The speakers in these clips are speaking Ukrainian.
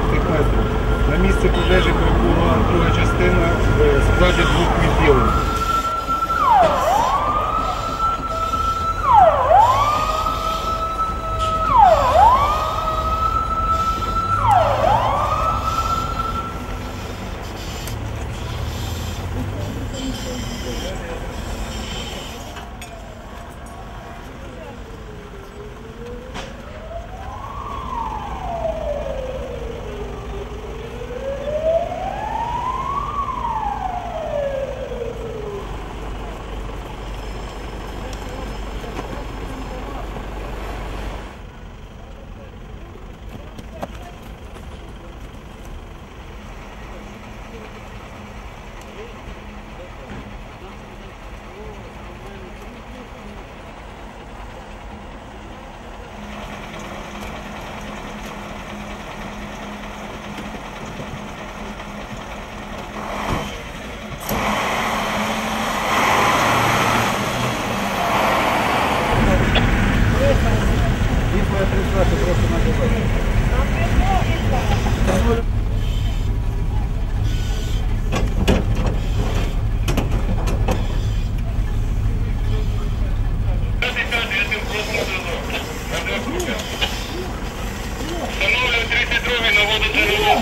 15 метрів. На місці пожежі прибула друга частина е, в складі двох відділень.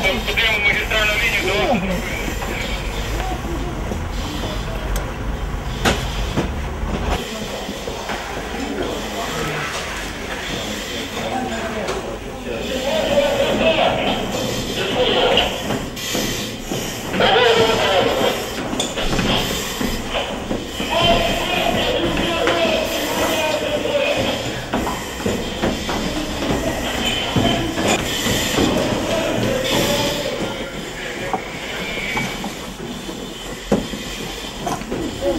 Там подивимо магістральну лінію до. Ya,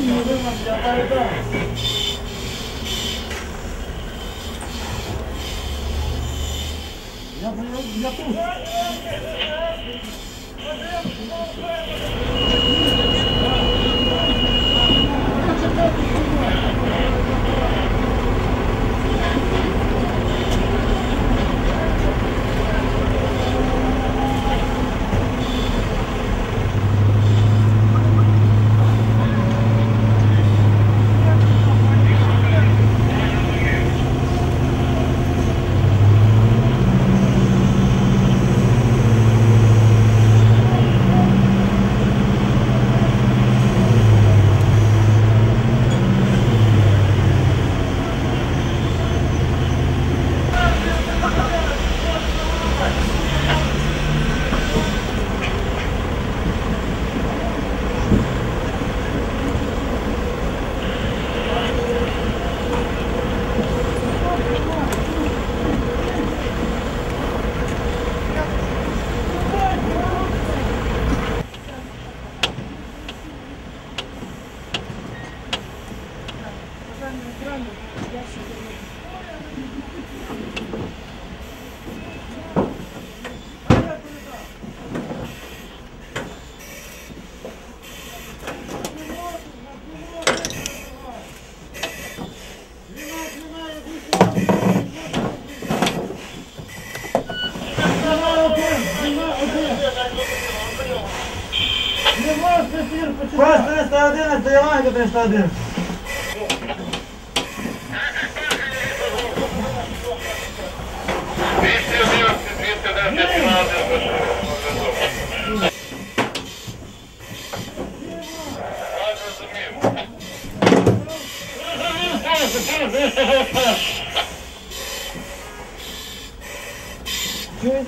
ya, ya, ya, Двісті одинадцять, двісті одинадцять, фінансовий зв'язок. Так,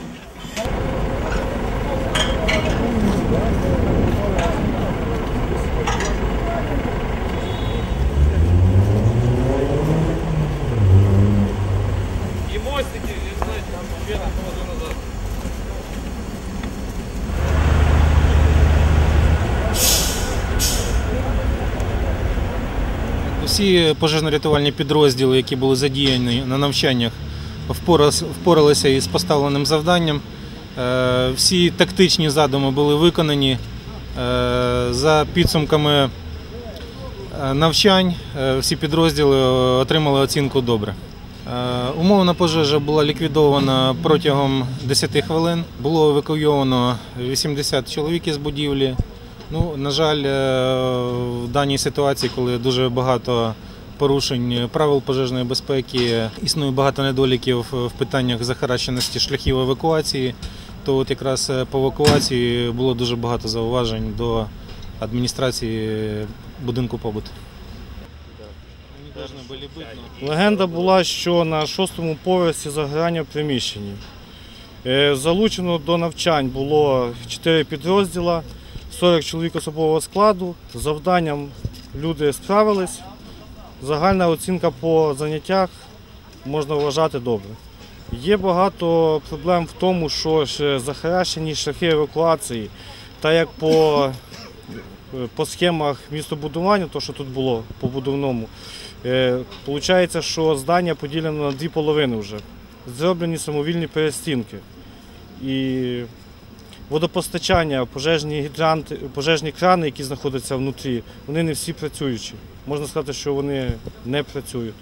Всі пожежно-рятувальні підрозділи, які були задіяні на навчаннях, впоралися, із поставленим завданням. Е, Всі тактичні задуми були виконані. Е, За підсумками е, навчань всі підрозділи отримали оцінку добре. Умовна пожежа була ліквідована протягом 10 хвилин. Було евакуйовано 80 чоловік із будівлі. Ну, на жаль, е, в даній ситуації, коли дуже багато порушень правил пожежної безпеки, існує багато недоліків в питаннях захаращеності шляхів евакуації, то от якраз е, по евакуації було дуже багато зауважень до адміністрації будинку побуту. Легенда була, що на шостому поверсі загорання в приміщенні. Е, Залучено до навчань було 4 підрозділа, 40 чоловік особового складу. З завданням люди справились. Загальна оцінка по заняттях можна вважати добре. Є багато проблем в тому, що захаращені шляхи евакуації, та як по, е, по схемах містобудування, то що тут було по будівному, Е, Получається, що здання поділено на дві половини вже. Зроблені самовільні перестінки. І водопостачання, пожежні гідранти, пожежні крани, які знаходяться внутрі, вони не всі працюючі. Можна сказати, що вони не працюють.